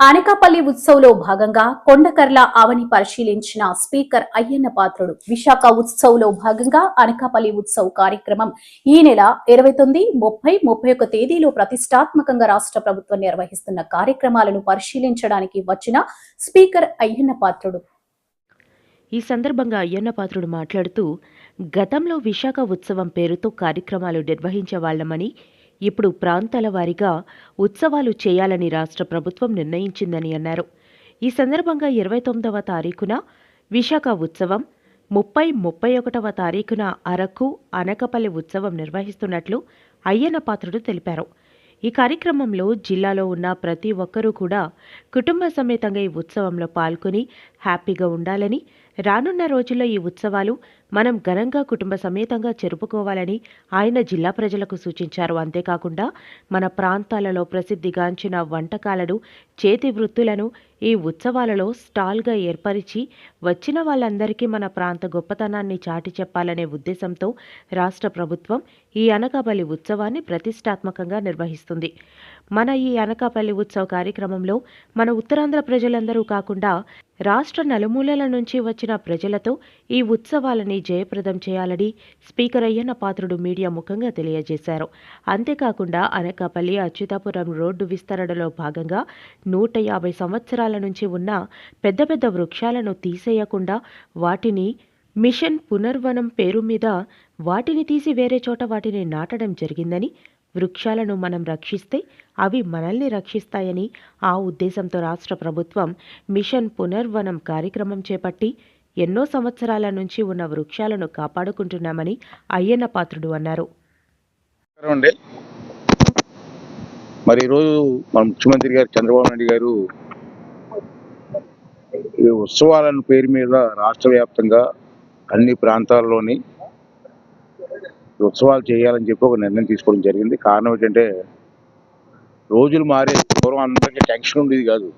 అనకాపల్లి ఉత్సవ్లో భాగంగా కొండకర్ల ఆవని పరిశీలించిన స్పీకర్ అయ్యన్న పాత్రుడు. విశాఖ ఉత్సవ్లో భాగంగా అనకాపల్లి ఉత్సవ్ కార్యక్రమం ఈ నెల ఇరవై తొమ్మిది ముప్పై ముప్పై ఒక్క తేదీలో ప్రతిష్టాత్మకంగా రాష్ట్ర ప్రభుత్వం నిర్వహిస్తున్న కార్యక్రమాలను పరిశీలించడానికి వచ్చిన స్పీకర్ అయ్యన్న పాత్రుడు. ఈ సందర్భంగా అయ్యన్న పాత్రుడు మాట్లాడుతూ గతంలో విశాఖ ఉత్సవం పేరుతో కార్యక్రమాలు నిర్వహించే వాళ్ళమని ఇప్పుడు ప్రాంతాల వారీగా ఉత్సవాలు చేయాలని రాష్ట్ర ప్రభుత్వం నిర్ణయించిందని అన్నారు. ఈ సందర్భంగా ఇరవై తొమ్మిదవ తారీఖున విశాఖ ఉత్సవం ముప్పై ముప్పై ఒకటవ తారీఖున అరకు అనకపల్లి ఉత్సవం నిర్వహిస్తున్నట్లు అయ్యన్న పాత్రుడు తెలిపారు. ఈ కార్యక్రమంలో జిల్లాలో ఉన్న ప్రతి ఒక్కరూ కూడా కుటుంబ సమేతంగా ఈ ఉత్సవంలో పాల్గొని హ్యాపీగా ఉండాలని రానున్న రోజుల్లో ఈ ఉత్సవాలు మనం ఘనంగా కుటుంబ సమేతంగా జరుపుకోవాలని ఆయన జిల్లా ప్రజలకు సూచించారు. అంతేకాకుండా మన ప్రాంతాలలో ప్రసిద్ధిగాంచిన వంటకాలను చేతి వృత్తులను ఈ ఉత్సవాలలో స్టాల్గా ఏర్పరిచి వచ్చిన వాళ్ళందరికీ మన ప్రాంత గొప్పతనాన్ని చాటి చెప్పాలనే ఉద్దేశంతో రాష్ట్ర ప్రభుత్వం ఈ అనకాపల్లి ఉత్సవాన్ని ప్రతిష్టాత్మకంగా నిర్వహిస్తుంది. మన ఈ అనకాపల్లి ఉత్సవ కార్యక్రమంలో మన ఉత్తరాంధ్ర ప్రజలందరూ కాకుండా రాష్ట్ర నలుమూలల నుంచి వచ్చిన ప్రజలతో ఈ ఉత్సవాలని జయప్రదం చేయాలని స్పీకర్ అయ్యన్న పాత్రుడు మీడియా ముఖంగా తెలియజేశారు. అంతేకాకుండా అనకాపల్లి అచ్యుతాపురం రోడ్డు విస్తరణలో భాగంగా నూట యాభై సంవత్సరాల నుంచి ఉన్న పెద్ద పెద్ద వృక్షాలను తీసేయకుండా వాటిని మిషన్ పునర్వనం పేరు మీద వాటిని తీసి వేరే చోట వాటిని నాటడం జరిగిందని వృక్షాలను మనం రక్షిస్తే అవి మనల్ని రక్షిస్తాయని ఆ ఉద్దేశంతో రాష్ట్ర ప్రభుత్వం మిషన్ పునర్వనం కార్యక్రమం చేపట్టి ఎన్నో సంవత్సరాల నుంచి ఉన్న వృక్షాలను కాపాడుకుంటున్నామని అయ్యన్న పాత్రుడు అన్నారు. మరి ఈరోజు మన ముఖ్యమంత్రి గారు చంద్రబాబు నాయుడు గారు ఈ ఉత్సవాలను పేరు మీద రాష్ట్ర వ్యాప్తంగా అన్ని ప్రాంతాల్లోని ఉత్సవాలు చేయాలని చెప్పి ఒక నిర్ణయం తీసుకోవడం జరిగింది. కారణం ఏంటంటే రోజులు మారే పూర్వం అందరికీ టెన్షన్ ఉండేది కాదు.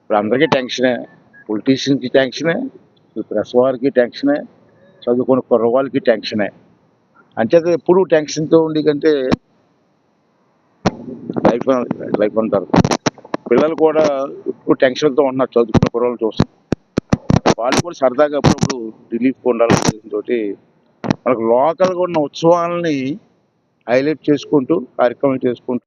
ఇప్పుడు అందరికీ టెన్షనే. పొలిటీషియన్కి టెన్షనే. ప్రెస్ వారికి టెన్షనే. చదువుకున్న కుర్రవాళ్ళకి టెన్షనే. అంచేత ఎప్పుడు టెన్షన్తో ఉండి కంటే లైఫ్ లైఫ్ అంటారు. పిల్లలు కూడా ఇప్పుడు టెన్షన్తో ఉన్నారు చదువుకున్న కుర్రలు చూస్తాం వాళ్ళు కూడా సరదాగా అప్పుడప్పుడు రిలీఫ్ ఉండాలని మనకు లోకల్గా ఉన్న ఉత్సవాలని హైలైట్ చేసుకుంటూ కార్యక్రమం చేసుకుంటూ